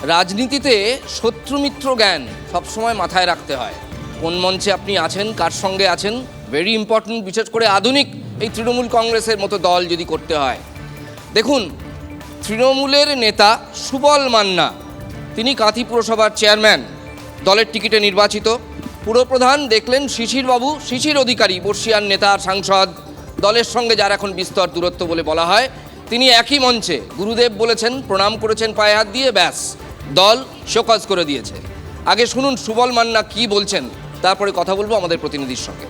রাজনীতিতে শত্রুমিত্র জ্ঞান সবসময় মাথায় রাখতে হয়। কোন মঞ্চে আপনি আছেন, কার সঙ্গে আছেন ভেরি ইম্পর্ট্যান্ট বিশেষ করে আধুনিক এই তৃণমূল কংগ্রেসের মতো দল যদি করতে হয়। দেখুন, তৃণমূলের নেতা সুবল মান্না, তিনি কাঁথি পুরসভার চেয়ারম্যান দলের টিকিটে নির্বাচিত। পুরপ্রধান দেখলেন শিশিরবাবু শিশির অধিকারী বর্ষিয়ান নেতা সাংসদ, দলের সঙ্গে যার এখন বিস্তর দূরত্ব বলে বলা হয়। তিনি একই মঞ্চে, গুরুদেব বলেছেন, প্রণাম করেছেন, পায়ে হাত দিয়ে, ব্যাস। দল শোকজ করে দিয়েছে। আগে শুনুন সুবল মান্না কি বলছেন, তারপরে কথা বলব আমাদের প্রতিনিধির সঙ্গে।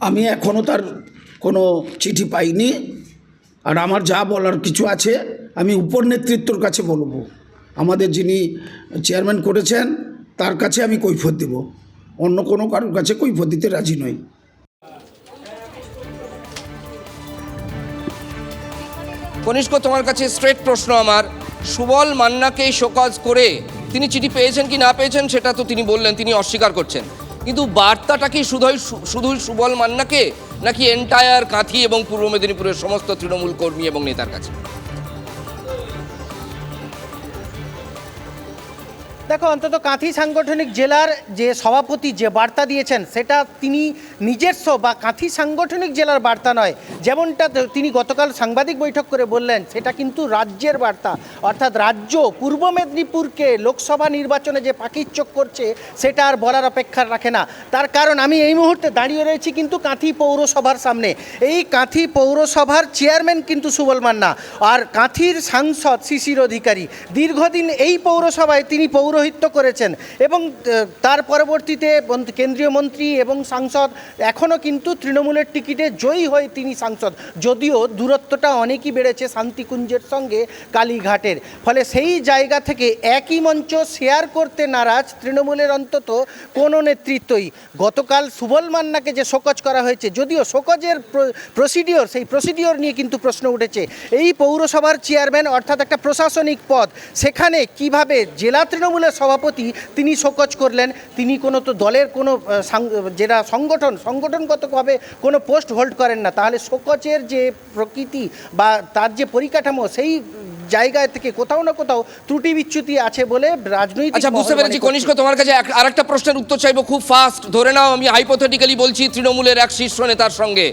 আমি এখনও তার কোনো চিঠি পাইনি, আর আমার যা বলার কিছু আছে, আমি উপর নেতৃত্বর কাছে বলব। আমাদের যিনি চেয়ারম্যান করেছেন, তার কাছে আমি কৈফত দেব। অন্য কোনো কারোর কাছে কৈফত দিতে রাজি নই। কনিষ্ক, তোমার কাছে স্ট্রেট প্রশ্ন আমার। সুবল মান্নাকে শোকজ করে তিনি চিঠি পেয়েছেন কি না পেয়েছেন সেটা তো তিনি বললেন, তিনি অস্বীকার করছেন। কিন্তু বার্তাটা কি শুধুই শুধুই সুবল মান্নাকে, নাকি এন্টায়ার কাঁথি এবং পূর্ব মেদিনীপুরের সমস্ত তৃণমূল কর্মী এবং নেতার কাছে? দেখো, অন্তত কাঁথি সাংগঠনিক জেলার যে সভাপতি যে বার্তা দিয়েছেন, সেটা তিনি নিজস্ব বা কাঁথি সাংগঠনিক জেলার বার্তা নয়। যেমনটা তিনি গতকাল সাংবাদিক বৈঠক করে বললেন, সেটা কিন্তু রাজ্যের বার্তা। অর্থাৎ রাজ্য পূর্ব মেদিনীপুরকে লোকসভা নির্বাচনে যে পাখির চোখ করছে, সেটা আর বলার অপেক্ষা রাখে না। তার কারণ, আমি এই মুহূর্তে দাঁড়িয়ে রয়েছি কিন্তু কাঁথি পৌরসভার সামনে। এই কাঁথি পৌরসভার চেয়ারম্যান কিন্তু সুবল মান্না। আর কাঁথির সাংসদ শিশির অধিকারী। দীর্ঘদিন এই পৌরসভায় তিনি পৌরোহিত্য করেছেন এবং তার পরবর্তীতে কেন্দ্রীয় মন্ত্রী এবং সাংসদ এখনও কিন্তু তৃণমূলের টিকিটে জয়ী হয়ে তিনি সাংসদ। যদিও দূরত্বটা অনেকই বেড়েছে শান্তিকুঞ্জের সঙ্গে কালীঘাটের। ফলে সেই জায়গা থেকে একই মঞ্চ শেয়ার করতে নারাজ তৃণমূলের অন্তত কোনো নেতৃত্বই। গতকাল সুবল মান্নাকে যে শোকজ করা হয়েছে, যদিও শোকজের প্রসিডিওর, সেই প্রসিডিওর নিয়ে কিন্তু প্রশ্ন উঠেছে। এই পৌরসভার চেয়ারম্যান অর্থাৎ একটা প্রশাসনিক পদ, সেখানে কীভাবে জেলা তৃণমূলের সভাপতি তিনি শোকজ করলেন তিনি কোনো তো দলের কোনো যেটা সংগঠন সংগঠনগতভাবে কোনো পোস্ট হোল্ড করেন না। তাহলে শোকজের যে প্রকৃতি বা তার যে পরিকাঠামো সেই জায়গা থেকে কোথাও না কোথাও ত্রুটি বিচ্যুতি আছে বলে রাজনৈতিক আচ্ছা বুঝতে পেরেছি কনিষ্ক তোমার কাছে আরেকটা প্রশ্নের উত্তর চাইব খুব ফাস্ট ধরে নাও আমি হাইপোথেটিক্যালি বলছি তৃণমূলের এক শীর্ষ নেতার সঙ্গে।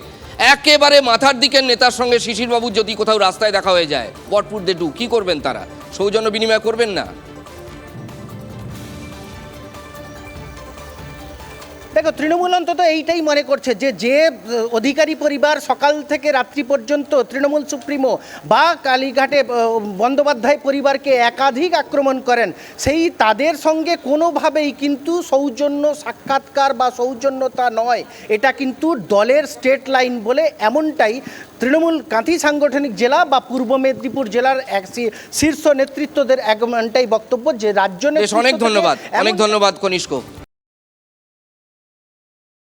একেবারে মাথার দিকের নেতার সঙ্গে শিশিরবাবুর যদি কোথাও রাস্তায় দেখা হয়ে যায় বটপুর দে ডু কি করবেন তারা? সৌজন্য বিনিময় করবেন না? দেখো তৃণমূল অন্তত এইটাই মনে করছে যে যে অধিকারী পরিবার সকাল থেকে রাত্রি পর্যন্ত তৃণমূল সুপ্রিমো বা কালীঘাটে বন্দ্যোপাধ্যায় পরিবারকে একাধিক আক্রমণ করেন সেই তাদের সঙ্গে কোনোভাবেই কিন্তু সৌজন্য সাক্ষাৎকার বা সৌজন্যতা নয়। এটা কিন্তু দলের স্টেট লাইন বলে এমনটাই তৃণমূল কাঁথি সাংগঠনিক জেলা বা পূর্ব মেদিনীপুর জেলার এক শীর্ষ নেতৃত্বদের এমনটাই বক্তব্য যে রাজ্য অনেক ধন্যবাদ অনেক ধন্যবাদ কনিষ্ক।